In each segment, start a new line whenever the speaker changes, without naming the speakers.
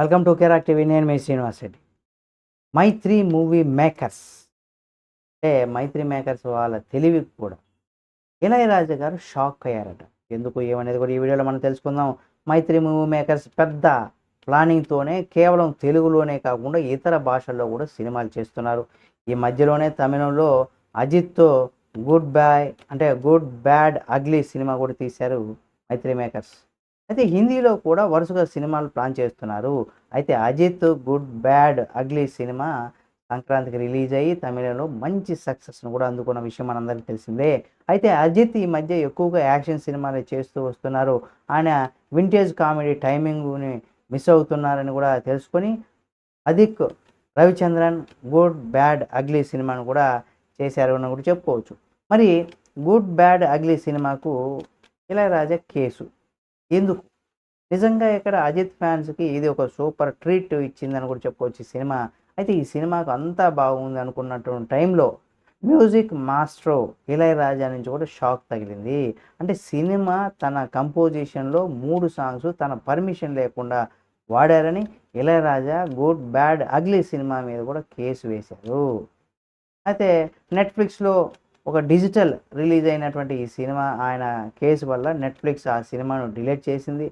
Welcome to కేరాక్ TV. నేను మీ Srinivas Reddy. Mythri movie makers. అంటే మైత్రి మేకర్స్ వాళ్ళ తెలివి కూడా. ఇళయరాజా గారు షాక్ అయ్యారట. ఎందుకు ఏమనేది కూడా ఈ వీడియోలో మనం తెలుసుకుందాం. మైత్రి మూవీ మేకర్స్ పెద్ద ప్లానింగ్తోనే కేవలం తెలుగులోనే కాకుండా ఇతర భాషల్లో కూడా సినిమాలు చేస్తున్నారు. ఈ మధ్యలోనే తమిళంలో అజిత్తో గుడ్ బాయ్ అంటే గుడ్ బ్యాడ్ అగ్లీ సినిమా కూడా తీశారు మైత్రి మేకర్స్. అయితే హిందీలో కూడా వరుసగా సినిమాలు ప్లాన్ చేస్తున్నారు. అయితే Ajith good bad ugly cinema సంక్రాంతికి రిలీజ్ అయ్యి తమిళంలో మంచి సక్సెస్ను కూడా అందుకున్న విషయం మనందరికీ తెలిసిందే. అయితే అజిత్ ఈ మధ్య ఎక్కువగా యాక్షన్ సినిమాలు చేస్తూ వస్తున్నారు. ఆయన వింటేజ్ కామెడీ టైమింగ్ని మిస్ అవుతున్నారని కూడా తెలుసుకొని Adhik Ravichandran good bad ugly సినిమాను కూడా చేశారు అని కూడా చెప్పుకోవచ్చు మరి గుడ్ బ్యాడ్ అగ్లీ సినిమాకు ఇళయరాజా కేసు. ఎందుకు? నిజంగా ఇక్కడ అజిత్ ఫ్యాన్స్కి ఇది ఒక సూపర్ ట్రీట్ ఇచ్చిందని కూడా చెప్పుకోవచ్చు ఈ సినిమా. అయితే ఈ సినిమాకు అంతా బాగుంది అనుకున్నటువంటి టైంలో మ్యూజిక్ మాస్ట్రో ఇళయరాజా నుంచి కూడా షాక్ తగిలింది. అంటే సినిమా తన కంపోజిషన్లో మూడు సాంగ్స్ తన పర్మిషన్ లేకుండా వాడారని Ilaiyaraaja good bad ugly cinema మీద కూడా కేసు వేశారు. అయితే నెట్ఫ్లిక్స్లో ఒక డిజిటల్ రిలీజ్ అయినటువంటి ఈ సినిమా ఆయన కేసు వల్ల నెట్ఫ్లిక్స్ ఆ సినిమాను డిలీట్ చేసింది.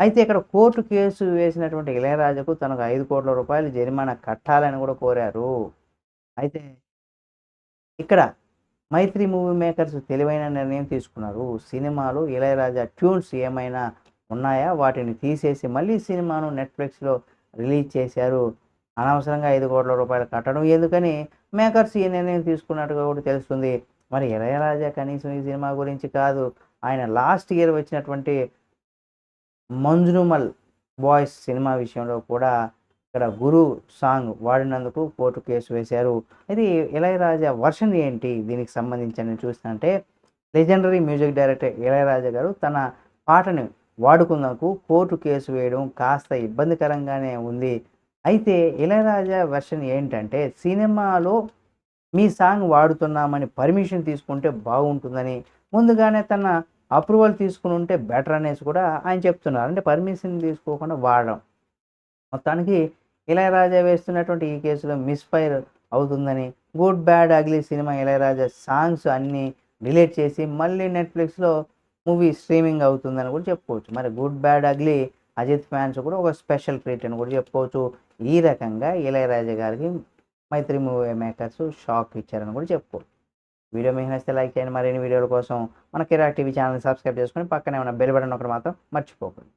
అయితే ఇక్కడ కోర్టు కేసు వేసినటువంటి ఇళయరాజాకు తనకు ఐదు కోట్ల రూపాయలు జరిమానా కట్టాలని కూడా కోరారు. అయితే ఇక్కడ మైత్రి మూవీ మేకర్స్ తెలివైన నిర్ణయం తీసుకున్నారు. సినిమాలు ఇళయరాజా ట్యూన్స్ ఏమైనా ఉన్నాయా? వాటిని తీసేసి మళ్ళీ సినిమాను నెట్ఫ్లిక్స్లో రిలీజ్ చేశారు. అనవసరంగా ఐదు కోట్ల రూపాయలు కట్టడం ఎందుకని? మేకర్స్ ఈ నిర్ణయం తీసుకున్నట్టుగా కూడా తెలుస్తుంది. మరి ఇళయరాజా కనీసం ఈ సినిమా గురించి కాదు. ఆయన లాస్ట్ ఇయర్ వచ్చినటువంటి మంజునుమల్ బాయ్స్ సినిమా విషయంలో కూడా ఇక్కడ గురు సాంగ్ వాడినందుకు కోర్టు కేసు వేశారు. ఇది ఇళయరాజా వర్షన్ ఏంటి? దీనికి సంబంధించి చూస్తుంటే లెజెండరీ మ్యూజిక్ డైరెక్టర్ ఇళయరాజా గారు తన పాటని వాడుకున్నందుకు కోర్టు కేసు వేయడం కాస్త ఇబ్బందికరంగానే ఉంది. అయితే ఇళయరాజా వెర్షన్ ఏంటంటే సినిమాలో మీ సాంగ్ వాడుతున్నామని పర్మిషన్ తీసుకుంటే బాగుంటుందని ముందుగానే తన అప్రూవల్ తీసుకుని ఉంటే బెటర్ అనేసి కూడా ఆయన చెప్తున్నారు. అంటే పర్మిషన్ తీసుకోకుండా వాడడం. మొత్తానికి ఇళయరాజా వేస్తున్నటువంటి ఈ కేసులో మిస్ఫైర్ అవుతుందని good bad ugly cinema Ilaiyaraaja songs అన్నీ డిలీట్ చేసి మళ్ళీ నెట్ఫ్లిక్స్లో మూవీ స్ట్రీమింగ్ అవుతుందని కూడా చెప్పుకోవచ్చు. మరి good bad ugly Ajith fans కూడా ఒక స్పెషల్ ట్రీట్ అని కూడా చెప్పుకోవచ్చు. ఈ రకంగా ఇళయరాజా గారికి మైత్రి మూవీ మేకర్స్ షాక్ ఇచ్చారని కూడా చెప్పుకోవచ్చు. వీడియో మీకు నచ్చితే లైక్ చేయండి. మరిన్ని వీడియోల కోసం మన కిరాక్ టీవీ ఛానల్ సబ్స్క్రైబ్ చేసుకొని పక్కనే ఉన్న బెల్ బటన్ ఒకటి మాత్రం మర్చిపోకండి.